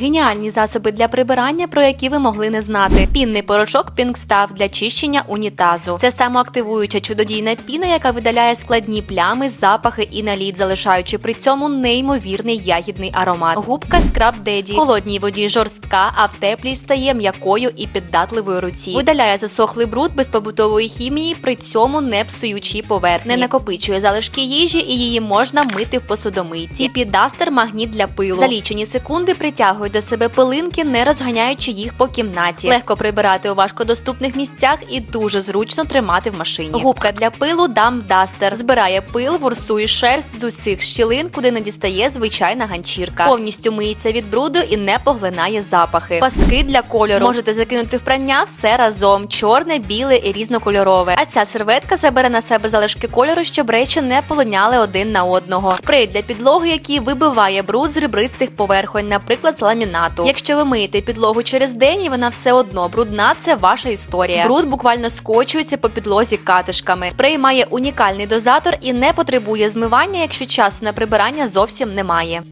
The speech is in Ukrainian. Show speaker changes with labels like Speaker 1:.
Speaker 1: Геніальні засоби для прибирання, про які ви могли не знати. Пінний порошок Пінкстав для чищення унітазу. Це самоактивуюча чудодійна піна, яка видаляє складні плями, запахи і наліт, залишаючи при цьому неймовірний ягідний аромат. Губка Скраб Деді. Холодній воді жорстка, а в теплій стає м'якою і піддатливою руці. Видаляє засохлий бруд без побутової хімії, при цьому не псуючи поверхні. Не накопичує залишки їжі і її можна мити в посудомийці. Підастер магніт для пилу. За лічені секунди притягує до себе пилинки, не розганяючи їх по кімнаті. Легко прибирати у важкодоступних місцях і дуже зручно тримати в машині. Губка для пилу Дам Дастер збирає пил, ворсує шерсть з усіх щілин, куди не дістає звичайна ганчірка. Повністю миється від бруду і не поглинає запахи. Пастки для кольору можете закинути в прання все разом: чорне, біле і різнокольорове. А ця серветка забере на себе залишки кольору, щоб речі не полиняли один на одного. Спрей для підлоги, який вибиває бруд з ребристих поверхонь, наприклад, з ламінату. Якщо ви миєте підлогу через день і вона все одно брудна, це ваша історія. Бруд буквально скочується по підлозі катишками. Спрей має унікальний дозатор і не потребує змивання, якщо часу на прибирання зовсім немає.